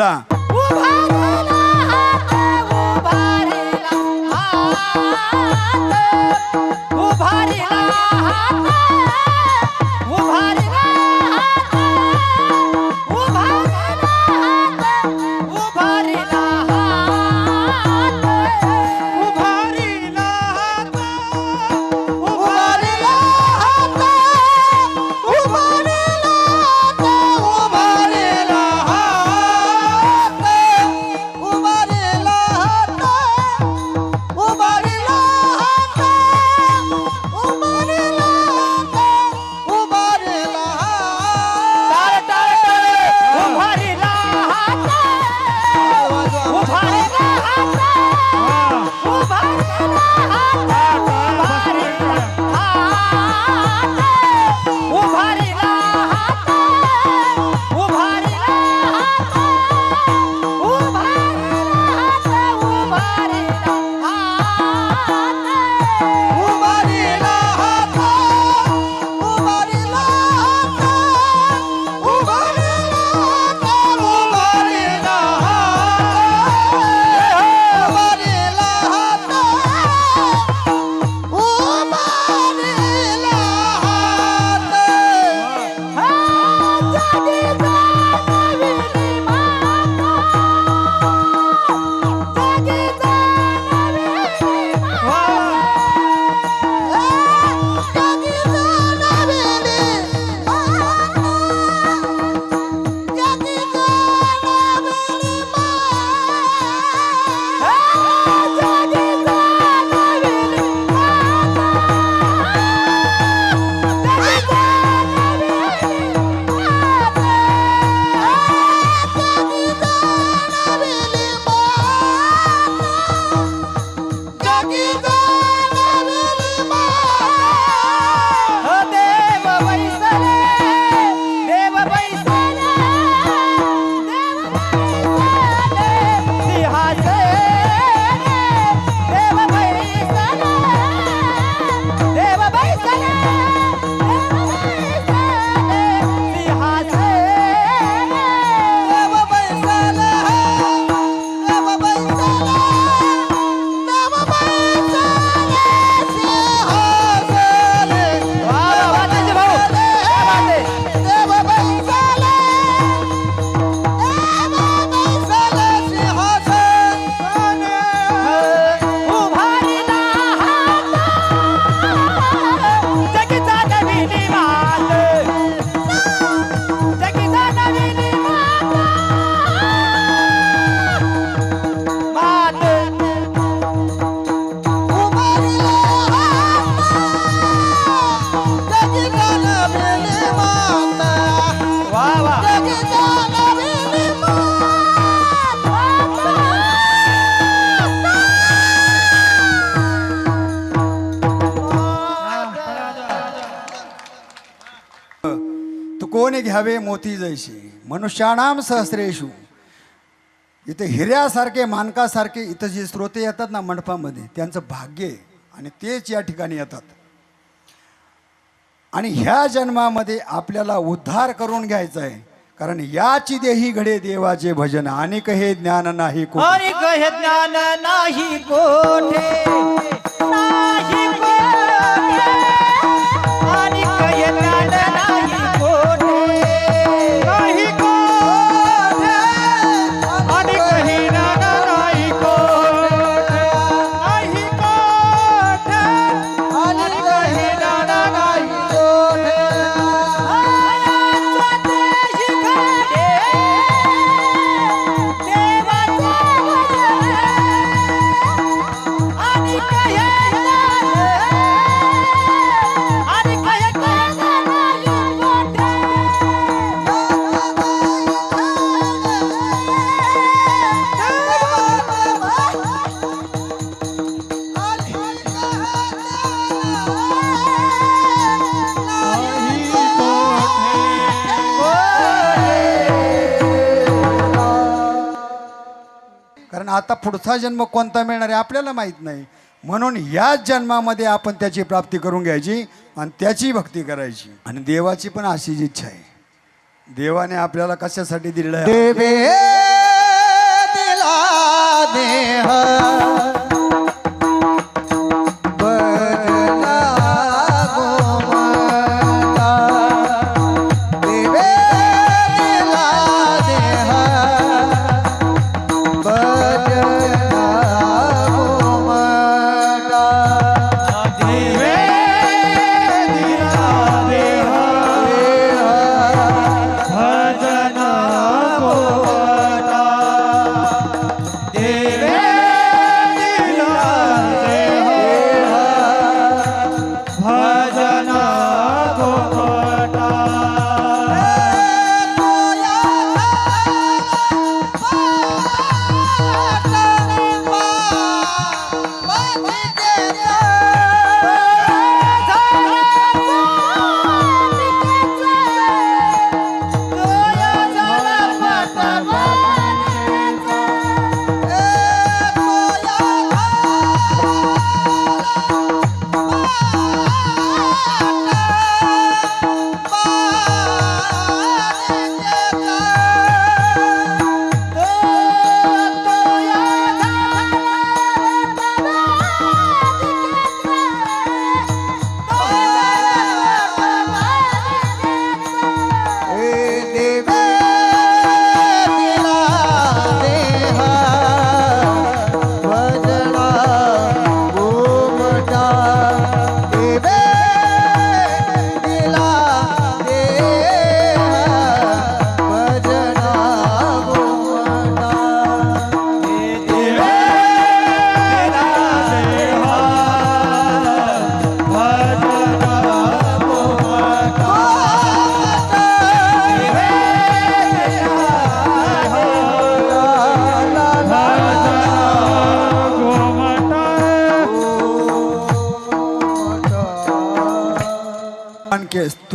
उठा उभारीला हात. कोणी मोती जैसे। मनुष्याणाम सहस्रेशू इथे हिऱ्यासारखे मानकासारखे इथं जे स्रोते येतात ना मंडपामध्ये त्यांचं भाग्य आहे आणि तेच या ठिकाणी येतात. आणि ह्या जन्मामध्ये आपल्याला उद्धार करून घ्यायचा आहे. कारण याची देही घडे देवाचे भजन आणि हे ज्ञान नाही कोणी. आणि ज्ञान नाही कोण पुढचा जन्म कोणता मिळणार आहे आपल्याला माहीत नाही. म्हणून याच जन्मामध्ये आपण त्याची प्राप्ती करून घ्यायची आणि त्याची भक्ती करायची. आणि देवाची पण अशीच इच्छा आहे. देवाने आपल्याला कशासाठी दिलेलं आहे?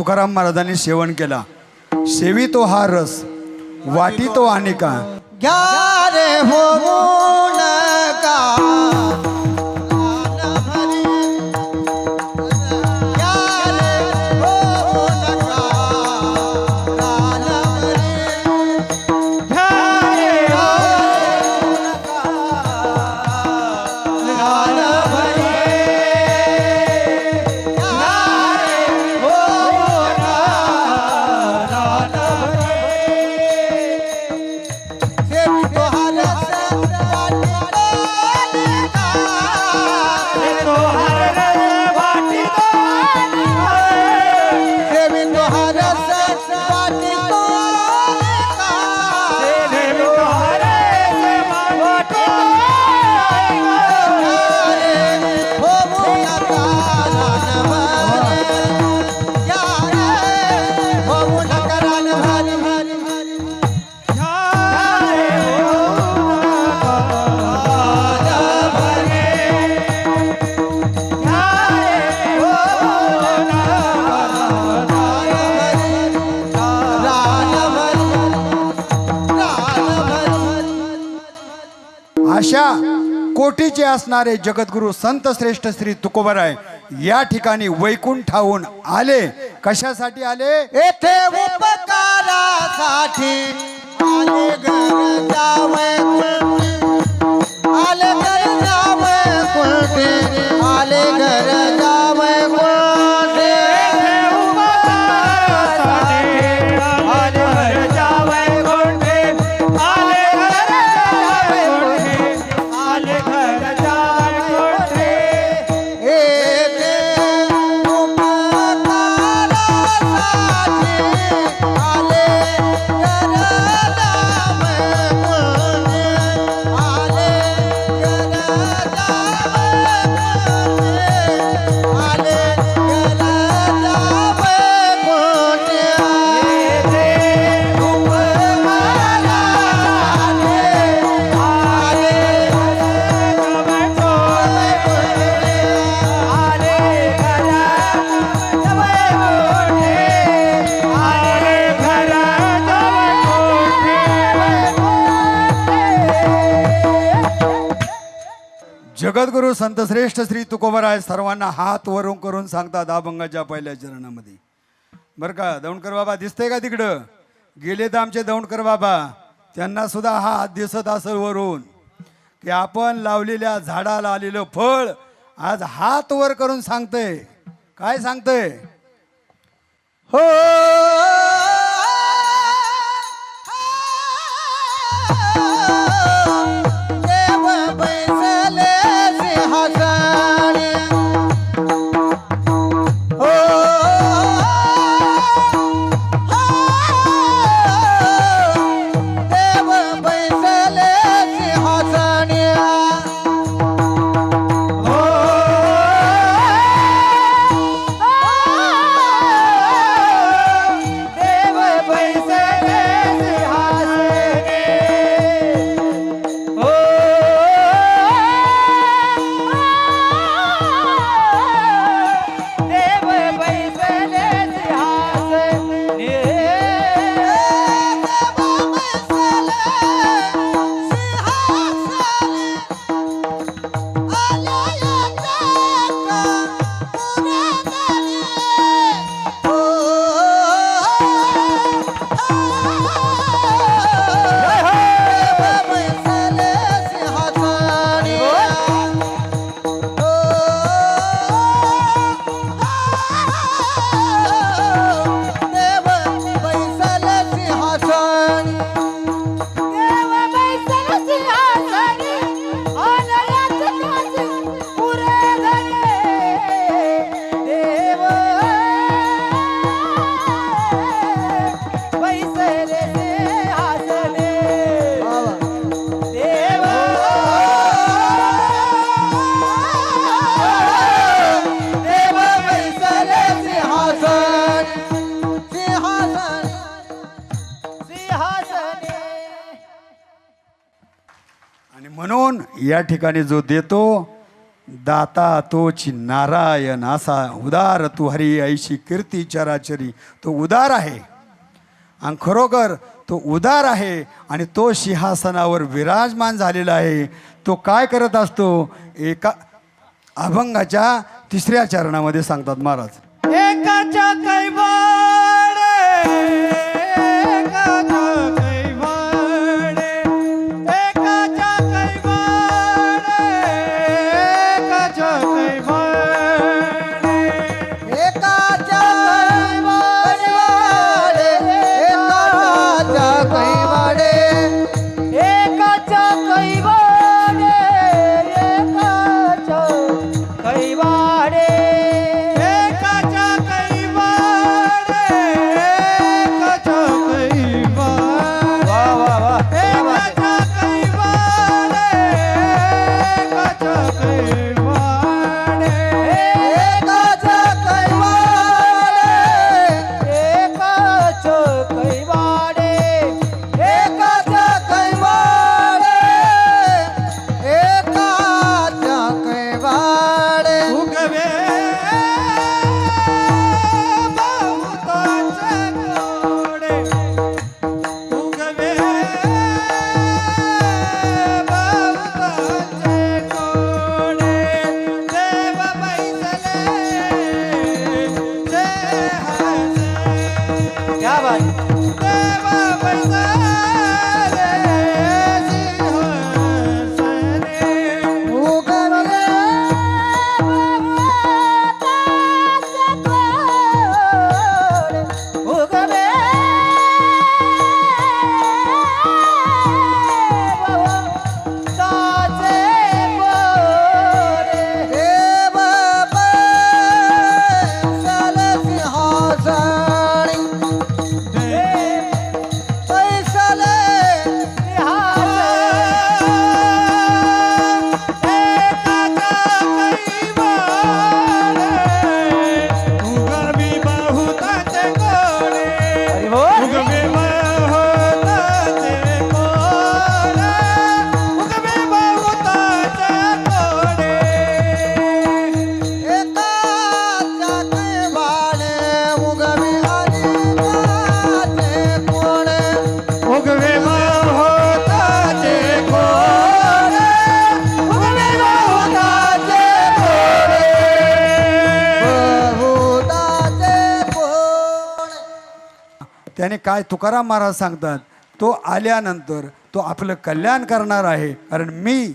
तुकाराम महाराजांनी सेवन केला. सेवी तो हा रस वाटी तो का घ्या अशा कोटीचे असणारे जगद्गुरु संत श्रेष्ठ श्री तुकोबराय या ठिकाणी वैकुंठाहून आले. कशासाठी आले? येथे उपकारासाठी आले घर आले घर संत श्रेष्ठ श्री तुकोबराय सर्वांना हात वरून करून सांगतात अभंगाच्या पहिल्या चरणामध्ये. बरं का दौंडकर बाबा दिसतंय का तिकडं? गेले तर आमचे दौंडकर बाबा. त्यांना सुद्धा हा हात दिसत असेल वरून. की आपण लावलेल्या झाडाला आलेलं फळ आज हात वर करून सांगतंय. काय सांगतंय? हो! या ठिकाणी जो देतो दाता तोच नारायण असा उदार तू हरी ऐशी कीर्ती चराचरी तो उदार आहे. आणि खरोखर तो उदार आहे आणि तो सिंहासनावर विराजमान झालेला आहे. तो काय करत असतो? एका अभंगाच्या तिसऱ्या चरणामध्ये सांगतात महाराज. एकाच्या काय तुकाराम महाराज सांगतात तो आल्यानंतर तो आपलं कल्याण करणार आहे. कारण मी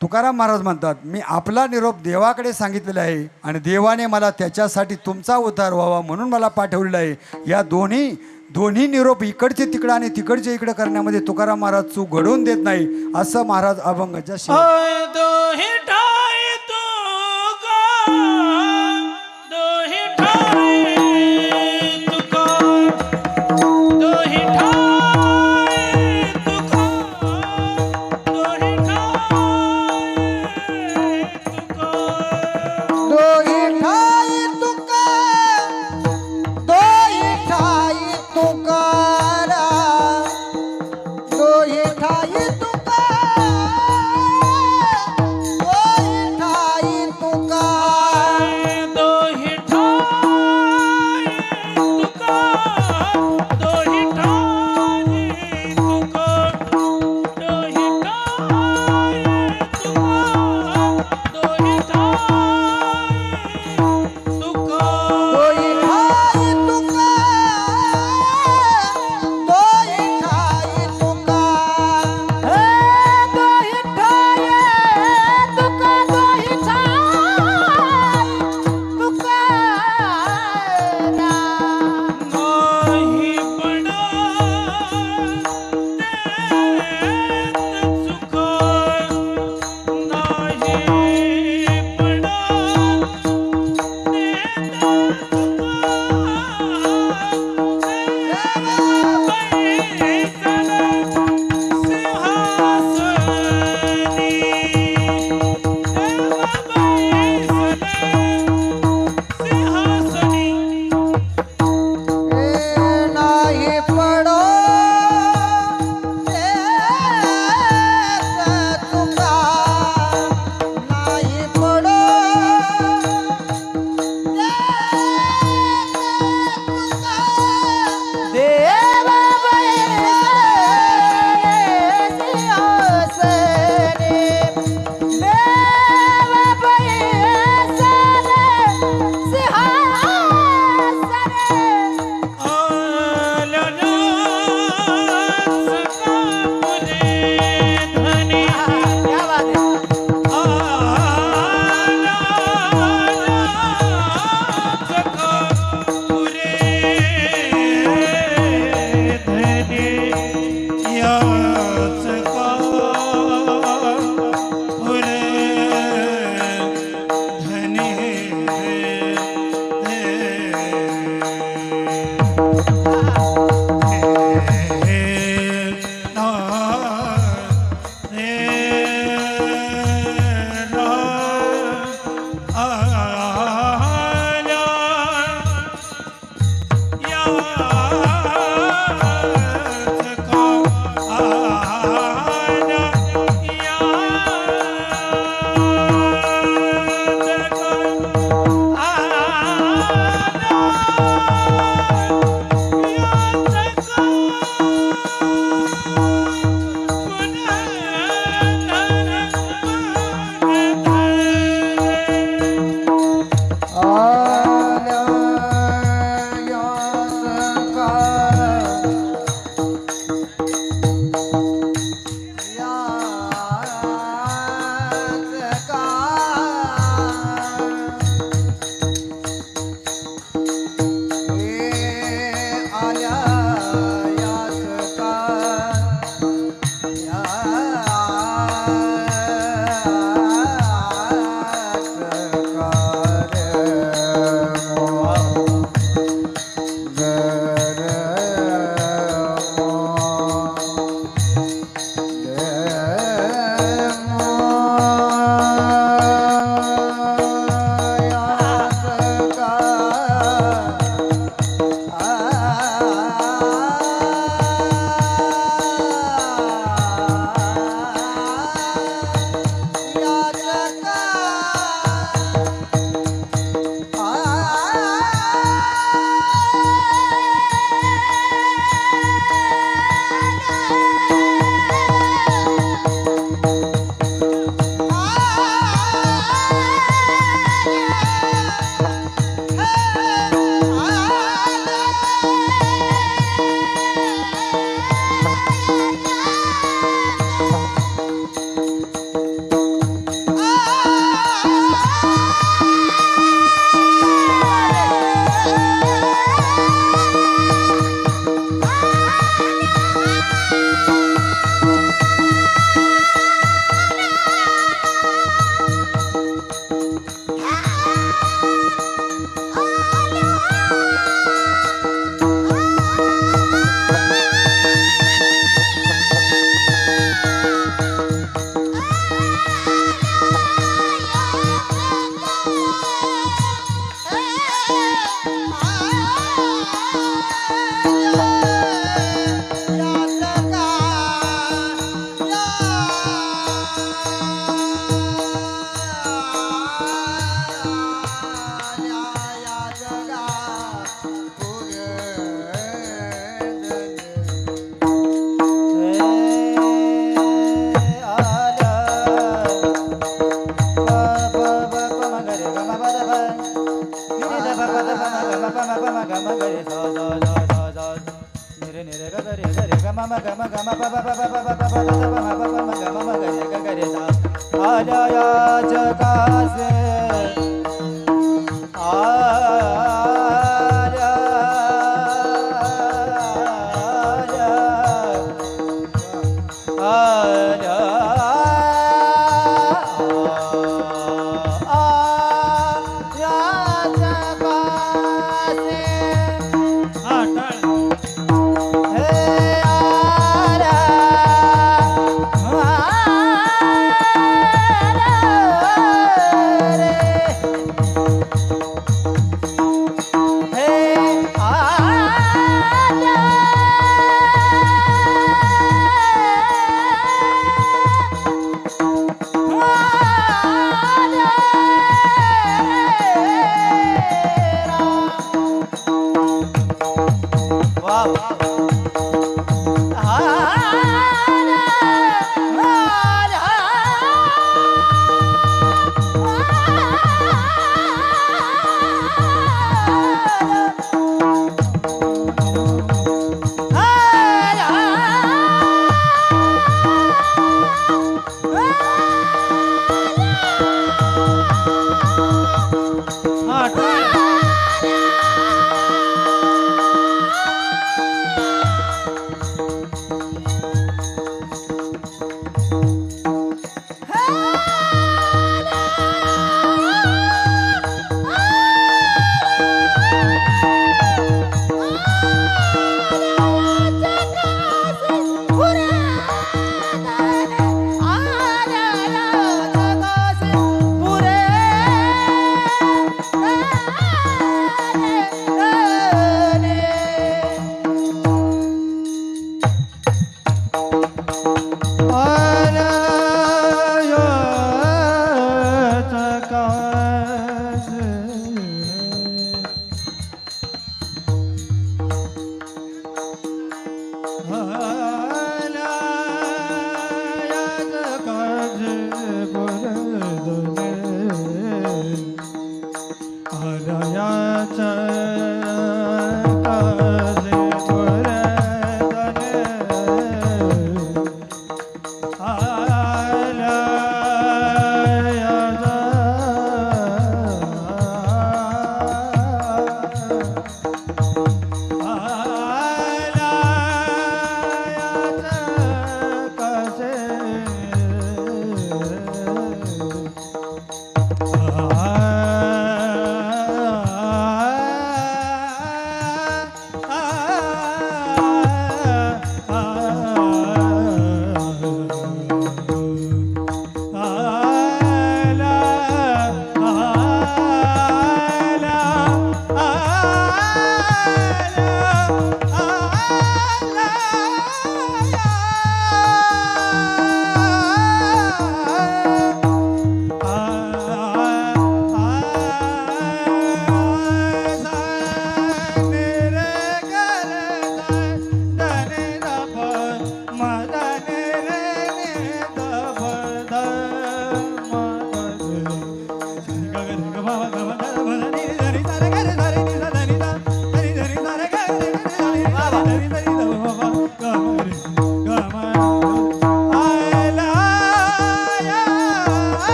तुकाराम महाराज म्हणतात मी आपला निरोप देवाकडे सांगितलेला आहे आणि देवाने मला त्याच्यासाठी तुमचा उद्धार व्हावा म्हणून मला पाठवलेलं आहे. या दोन्ही दोन्ही निरोप इकडचे तिकडं आणि तिकडचे इकडं करण्यामध्ये तुकाराम महाराज चूक घडवून देत नाही असं महाराज अभंगाच्या